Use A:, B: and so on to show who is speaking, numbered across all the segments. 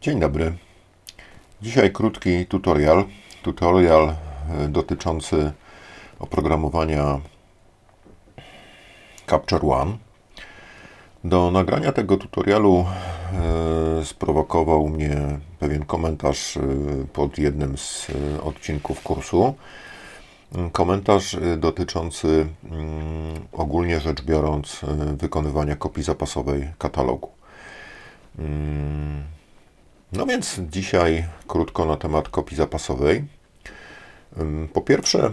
A: Dzień dobry. Dzisiaj krótki tutorial. Tutorial e, dotyczący oprogramowania Capture One. Do nagrania tego tutorialu e, sprowokował mnie pewien komentarz e, pod jednym z odcinków kursu. Komentarz e, dotyczący mm, ogólnie rzecz biorąc wykonywania kopii zapasowej katalogu. No więc dzisiaj krótko na temat kopii zapasowej. Po pierwsze,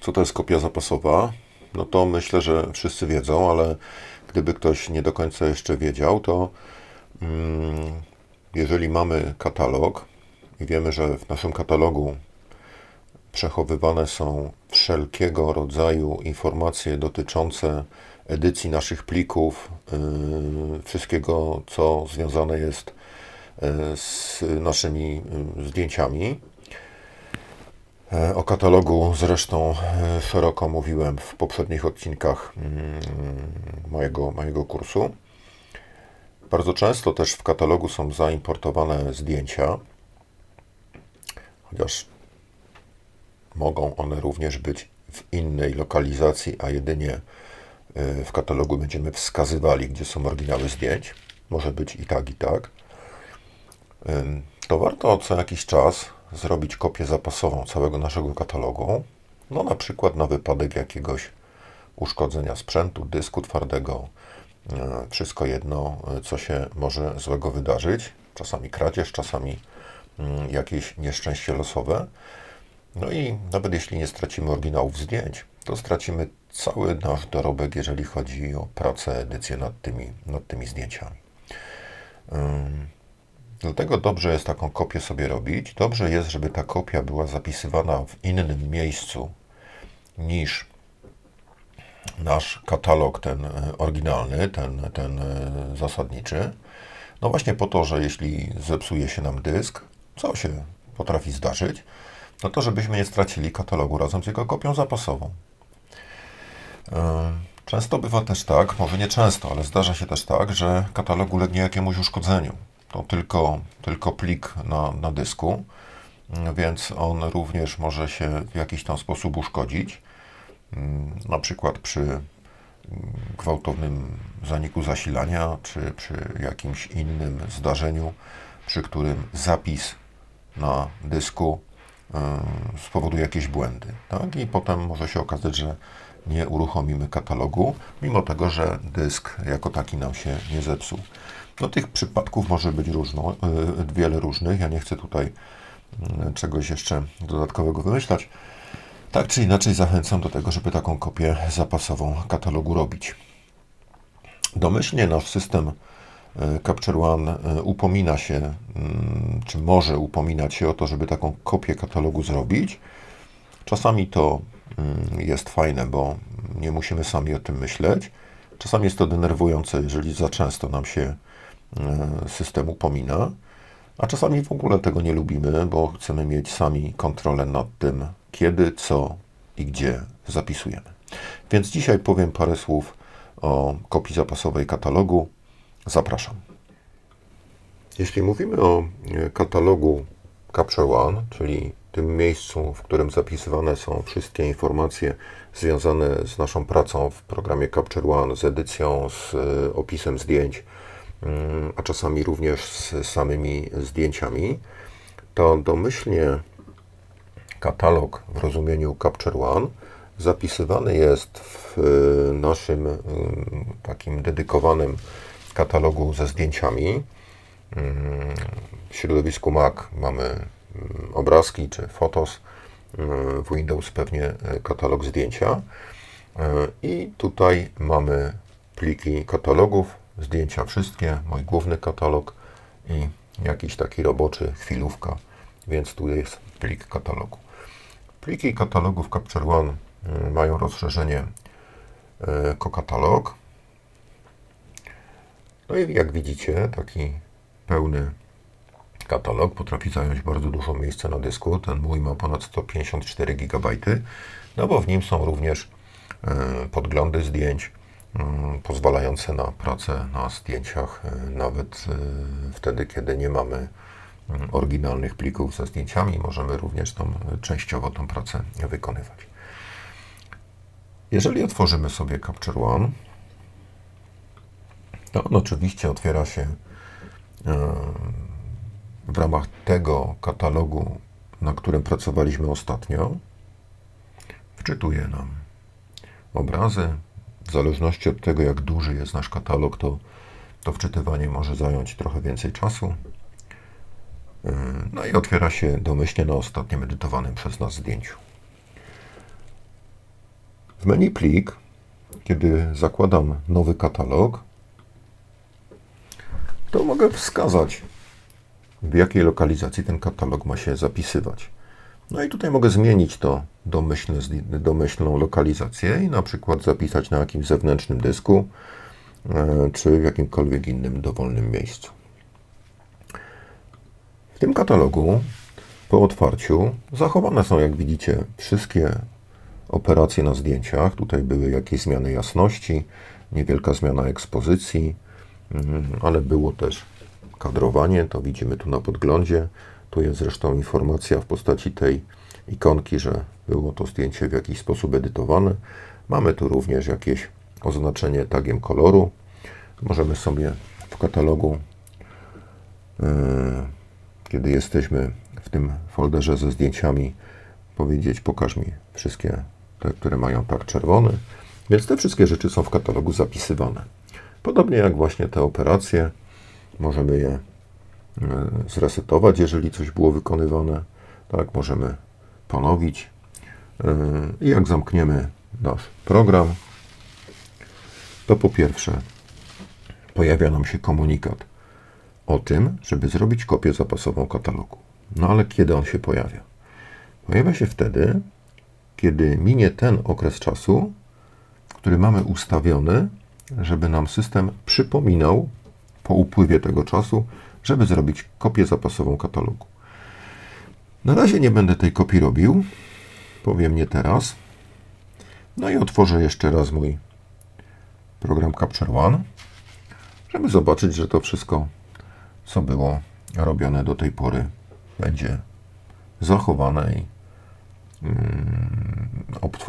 A: co to jest kopia zapasowa? No to myślę, że wszyscy wiedzą, ale gdyby ktoś nie do końca jeszcze wiedział, to jeżeli mamy katalog i wiemy, że w naszym katalogu przechowywane są wszelkiego rodzaju informacje dotyczące edycji naszych plików, yy, wszystkiego, co związane jest yy, z naszymi yy, zdjęciami. E, O katalogu zresztą szeroko mówiłem w poprzednich odcinkach mm, mojego, mojego kursu. Bardzo często też w katalogu są zaimportowane zdjęcia, chociaż mogą one również być w innej lokalizacji, a jedynie y, w katalogu będziemy wskazywali, gdzie są oryginały zdjęć. Może być i tak, i tak. To warto co jakiś czas zrobić kopię zapasową całego naszego katalogu. No na przykład na wypadek jakiegoś uszkodzenia sprzętu, dysku twardego. Wszystko jedno, y, co się może złego wydarzyć. Czasami kradzież, czasami jakieś nieszczęście losowe. No i nawet jeśli nie stracimy oryginałów zdjęć, to stracimy cały nasz dorobek, jeżeli chodzi o pracę, edycję nad tymi, nad tymi zdjęciami. Dlatego dobrze jest taką kopię sobie robić. Dobrze jest, żeby ta kopia była zapisywana w innym miejscu niż nasz katalog, ten e, oryginalny, ten, ten e, zasadniczy. No właśnie po to, że jeśli zepsuje się nam dysk, co się potrafi zdarzyć, no to żebyśmy nie stracili katalogu razem z jego kopią zapasową. E, Często bywa też tak, może nie często, ale zdarza się też tak, że katalog ulegnie jakiemuś uszkodzeniu. To tylko, tylko plik na, na dysku, mm, więc on również może się w jakiś tam sposób uszkodzić. Mm, Na przykład przy mm, gwałtownym zaniku zasilania, czy przy jakimś innym zdarzeniu, przy którym zapis na dysku y, spowoduje jakieś błędy. Tak? I potem może się okazać, że nie uruchomimy katalogu, mimo tego, że dysk jako taki nam się nie zepsuł. No tych przypadków może być różno, y, wiele różnych. Ja nie chcę tutaj y, czegoś jeszcze dodatkowego wymyślać. Tak czy inaczej zachęcam do tego, żeby taką kopię zapasową katalogu robić. Domyślnie nasz system y, Capture One y, upomina się, mm, czy może upominać się o to, żeby taką kopię katalogu zrobić. Czasami to mm, jest fajne, bo nie musimy sami o tym myśleć. Czasami jest to denerwujące, jeżeli za często nam się e, system upomina, a czasami w ogóle tego nie lubimy, bo chcemy mieć sami kontrolę nad tym, kiedy, co i gdzie zapisujemy. Więc dzisiaj powiem parę słów o kopii zapasowej katalogu. Zapraszam. Jeśli mówimy o e, katalogu Capture One, czyli tym miejscu, w którym zapisywane są wszystkie informacje związane z naszą pracą w programie Capture One, z edycją, z e, opisem zdjęć, mm, a czasami również z samymi zdjęciami, to domyślnie katalog w rozumieniu Capture One zapisywany jest w e, naszym mm, takim dedykowanym katalogu ze zdjęciami. Mm, W środowisku Mac mamy obrazki czy Fotos, mm, w Windows pewnie e, katalog zdjęcia. I tutaj mamy pliki katalogów, zdjęcia wszystkie, mój główny katalog i jakiś taki roboczy, chwilówka, więc tu jest plik katalogu. Pliki katalogów Capture One mają rozszerzenie kokatalog. No i jak widzicie, taki pełny katalog potrafi zająć bardzo dużo miejsca na dysku. Ten mój ma ponad 154 GB, no bo w nim są również e, podglądy zdjęć, mm, pozwalające na pracę na zdjęciach, e, nawet e, wtedy, kiedy nie mamy mm, oryginalnych plików ze zdjęciami, możemy również tą, częściowo tą pracę wykonywać. Jeżeli otworzymy sobie Capture One, to on oczywiście otwiera się w ramach tego katalogu, na którym pracowaliśmy ostatnio. Wczytuje nam obrazy. W zależności od tego, jak duży jest nasz katalog, to, to wczytywanie może zająć trochę więcej czasu. No i otwiera się domyślnie na ostatnim edytowanym przez nas zdjęciu. W menu plik, kiedy zakładam nowy katalog, to mogę wskazać, w jakiej lokalizacji ten katalog ma się zapisywać. No i tutaj mogę zmienić to domyślne, domyślną lokalizację i na przykład zapisać na jakimś zewnętrznym dysku, e, czy w jakimkolwiek innym dowolnym miejscu. W tym katalogu po otwarciu zachowane są, jak widzicie, wszystkie operacje na zdjęciach. Tutaj były jakieś zmiany jasności, niewielka zmiana ekspozycji, mhm, ale było też kadrowanie, to widzimy tu na podglądzie. Tu jest zresztą informacja w postaci tej ikonki, że było to zdjęcie w jakiś sposób edytowane. Mamy tu również jakieś oznaczenie tagiem koloru. Możemy sobie w katalogu, yy, kiedy jesteśmy w tym folderze ze zdjęciami, powiedzieć: Pokaż mi wszystkie te, które mają tak czerwony. Więc te wszystkie rzeczy są w katalogu zapisywane. Podobnie jak właśnie te operacje, możemy je e, zresetować, jeżeli coś było wykonywane. Tak, możemy ponowić. E, I jak zamkniemy nasz program, to po pierwsze pojawia nam się komunikat o tym, żeby zrobić kopię zapasową katalogu. No ale kiedy on się pojawia? Pojawia się wtedy, kiedy minie ten okres czasu, który mamy ustawiony, żeby nam system przypominał po upływie tego czasu, żeby zrobić kopię zapasową katalogu. Na razie nie będę tej kopii robił, powiem nie teraz. No i otworzę jeszcze raz mój program Capture One, żeby zobaczyć, że to wszystko, co było robione do tej pory, będzie zachowane i mm,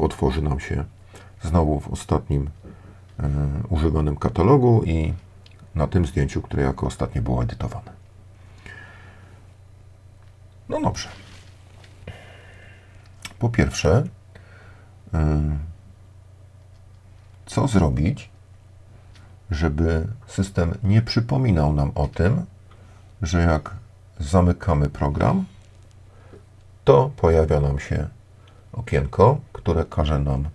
A: otworzy nam się znowu w ostatnim e, używanym katalogu i na tym zdjęciu, które jako ostatnie było edytowane. No dobrze. Po pierwsze, e, co zrobić, żeby system nie przypominał nam o tym, że jak zamykamy program, to pojawia nam się okienko, które każe nam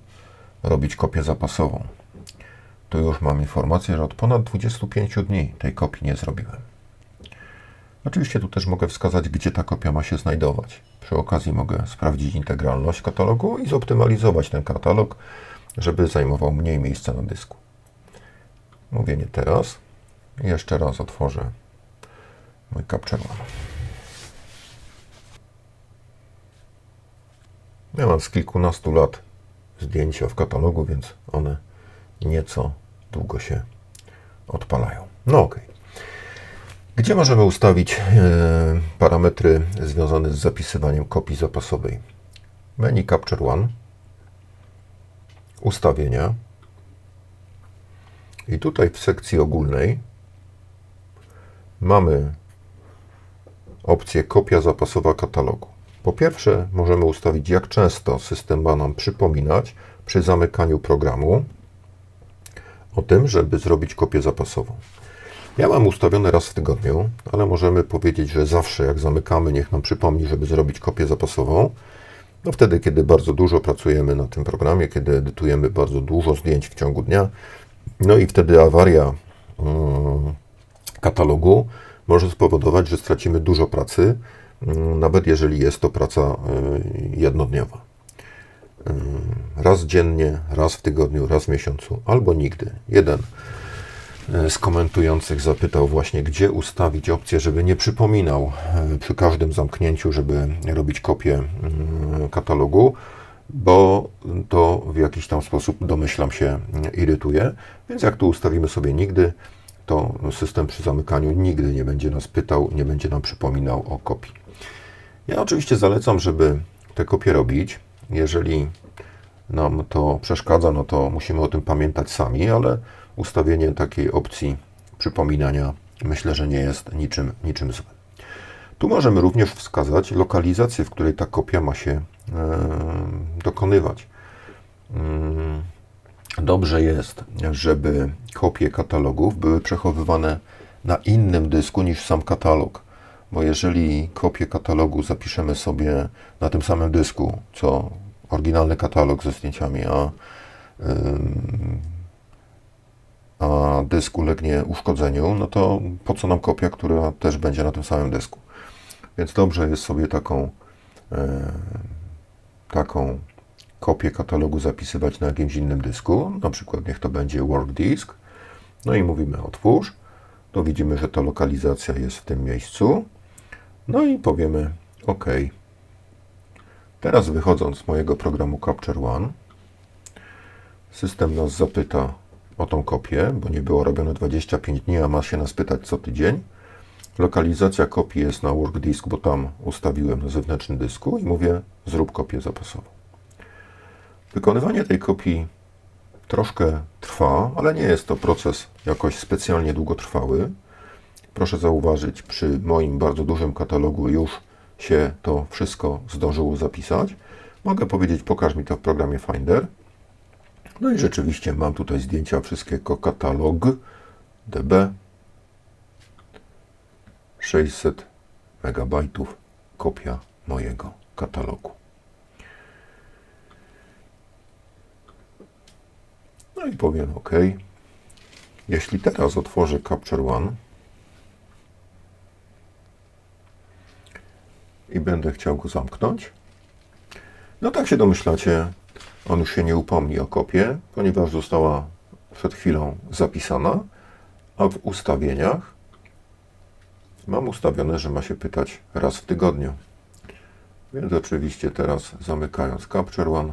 A: robić kopię zapasową. Tu już mam informację, że od ponad 25 dni tej kopii nie zrobiłem. Oczywiście tu też mogę wskazać, gdzie ta kopia ma się znajdować. Przy okazji mogę sprawdzić integralność katalogu i zoptymalizować ten katalog, żeby zajmował mniej miejsca na dysku. Mówię nie teraz. Jeszcze raz otworzę mój Capture One. Ja mam z kilkunastu lat zdjęcia w katalogu, więc one nieco długo się odpalają. No ok. Gdzie możemy ustawić e, parametry związane z zapisywaniem kopii zapasowej? Menu Capture One, ustawienia i tutaj w sekcji ogólnej mamy opcję kopia zapasowa katalogu. Po pierwsze, możemy ustawić, jak często system ma nam przypominać przy zamykaniu programu o tym, żeby zrobić kopię zapasową. Ja mam ustawione raz w tygodniu, ale możemy powiedzieć, że zawsze jak zamykamy, niech nam przypomni, żeby zrobić kopię zapasową. No wtedy, kiedy bardzo dużo pracujemy na tym programie, kiedy edytujemy bardzo dużo zdjęć w ciągu dnia, no i wtedy awaria yy, katalogu może spowodować, że stracimy dużo pracy, Mm, nawet jeżeli jest to praca e, jednodniowa. E, raz dziennie, raz w tygodniu, raz w miesiącu, albo nigdy. Jeden e, z komentujących zapytał właśnie, gdzie ustawić opcję, żeby nie przypominał przy każdym zamknięciu, żeby robić kopię mm, katalogu. bo to w jakiś tam sposób, domyślam się, irytuje. Więc jak tu ustawimy sobie nigdy, to system przy zamykaniu nigdy nie będzie nas pytał, nie będzie nam przypominał o kopii. Ja oczywiście zalecam, żeby te kopie robić. Jeżeli nam to przeszkadza, no to musimy o tym pamiętać sami, ale ustawienie takiej opcji przypominania myślę, że nie jest niczym, niczym złym. Tu możemy również wskazać lokalizację, w której ta kopia ma się e, dokonywać. Mm, dobrze jest, żeby kopie katalogów były przechowywane na innym dysku niż sam katalog, bo jeżeli kopię katalogu zapiszemy sobie na tym samym dysku, co oryginalny katalog ze zdjęciami, a, a dysk ulegnie uszkodzeniu, no to po co nam kopia, która też będzie na tym samym dysku? Więc dobrze jest sobie taką, e, taką kopię katalogu zapisywać na jakimś innym dysku, na przykład niech to będzie work disk. No i mówimy otwórz. To widzimy, że ta lokalizacja jest w tym miejscu. No i powiemy OK. Teraz wychodząc z mojego programu Capture One, system nas zapyta o tą kopię, bo nie było robione 25 dni, a ma się nas pytać co tydzień. Lokalizacja kopii jest na work disk, bo tam ustawiłem na zewnętrznym dysku i mówię zrób kopię zapasową. Wykonywanie tej kopii troszkę trwa, ale nie jest to proces jakoś specjalnie długotrwały. Proszę zauważyć, przy moim bardzo dużym katalogu już się to wszystko zdążyło zapisać. Mogę powiedzieć, pokaż mi to w programie Finder. No i rzeczywiście mam tutaj zdjęcia wszystkiego katalog DB 600 MB kopia mojego katalogu. No i powiem OK. Jeśli teraz otworzę Capture One i będę chciał go zamknąć, no tak się domyślacie, on już się nie upomni o kopię, ponieważ została przed chwilą zapisana, a w ustawieniach mam ustawione, że ma się pytać raz w tygodniu. Więc oczywiście teraz zamykając Capture One,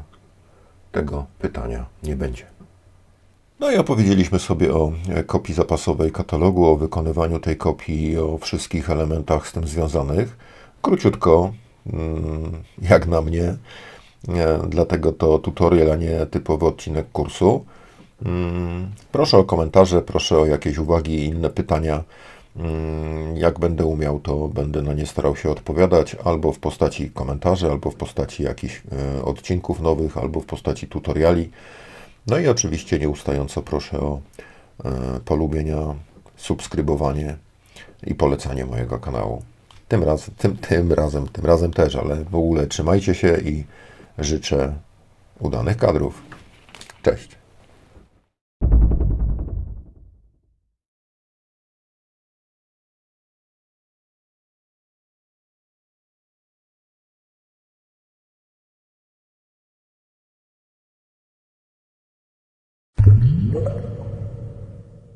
A: tego pytania nie będzie. No i opowiedzieliśmy sobie o kopii zapasowej katalogu, o wykonywaniu tej kopii o wszystkich elementach z tym związanych. Króciutko, mm, jak na mnie, dlatego to tutorial, a nie typowy odcinek kursu. Mm, proszę o komentarze, proszę o jakieś uwagi i inne pytania. Mm, jak będę umiał, to będę na nie starał się odpowiadać albo w postaci komentarzy, albo w postaci jakichś e, odcinków nowych, albo w postaci tutoriali. No i oczywiście nieustająco proszę o e, polubienia, subskrybowanie i polecanie mojego kanału. Tym, raz, tym, tym razem, tym razem też, ale w ogóle trzymajcie się i życzę udanych kadrów. Cześć.